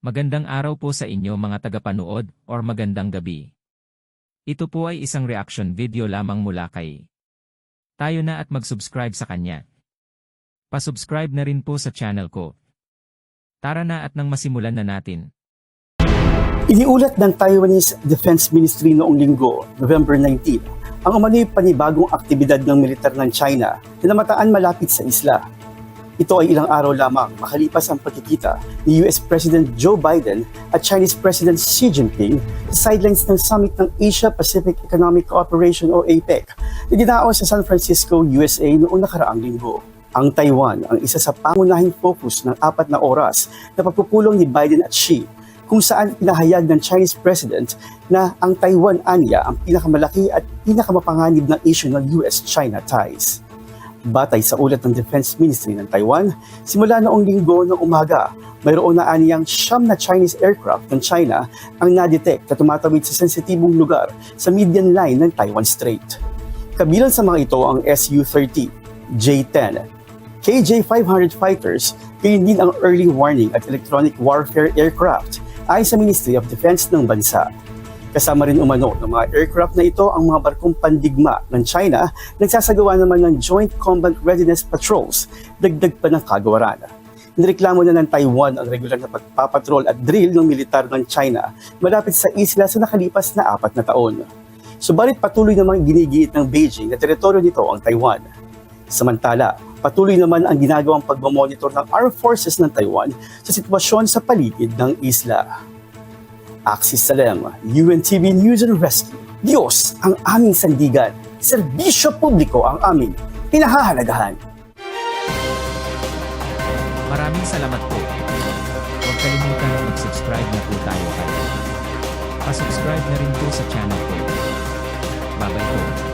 Magandang araw po sa inyo mga tagapanood or magandang gabi. Ito po ay isang reaction video lamang mula kay tayo na at mag-subscribe sa kanya. Pasubscribe na rin po sa channel ko. Tara na at nang masimulan na natin. Iniulat ng Taiwanese Defense Ministry noong linggo, November 19, ang umano'y panibagong aktibidad ng militar ng China na namataan malapit sa isla. Ito ay ilang araw lamang makalipas ang pagkikita ni US President Joe Biden at Chinese President Xi Jinping sa sidelines ng summit ng Asia-Pacific Economic Cooperation o APEC na dinaos sa San Francisco, USA noong nakaraang linggo. Ang Taiwan ang isa sa pangunahing focus ng apat na oras na pagpupulong ni Biden at Xi kung saan pinahayag ng Chinese President na ang Taiwan anya ang pinakamalaki at pinakamapanganib na issue ng US-China ties. Batay sa ulat ng Defense Ministry ng Taiwan, simula noong linggo ng umaga, mayroon na aniyang siyam na Chinese aircraft ng China ang nadetect na tumatawid sa sensitibong lugar sa median line ng Taiwan Strait. Kabilang sa mga ito ang Su-30, J-10, KJ-500 fighters, gayon din ang early warning at electronic warfare aircraft ayon sa Ministry of Defense ng bansa. Kasama rin umano ng mga aircraft na ito ang mga barkong pandigma ng China nagsasagawa naman ng Joint Combat Readiness Patrols, dagdag pa ng kagawaran. Nireklamo na ng Taiwan ang regular na pagpapatrol at drill ng militar ng China malapit sa isla sa nakalipas na apat na taon. Subalit patuloy namang ginigiit ng Beijing na teritoryo nito ang Taiwan. Samantala, patuloy naman ang ginagawang pagmamonitor ng Armed Forces ng Taiwan sa sitwasyon sa paligid ng isla. Axis Salem, UNTV News and Rescue. Diyos ang aming sandigan. Serbisyo publiko ang aming pinahahalagahan. Maraming salamat po. Huwag kalimutan mag-subscribe na po tayo kay. Pasubscribe na rin po sa channel ko. Babay po.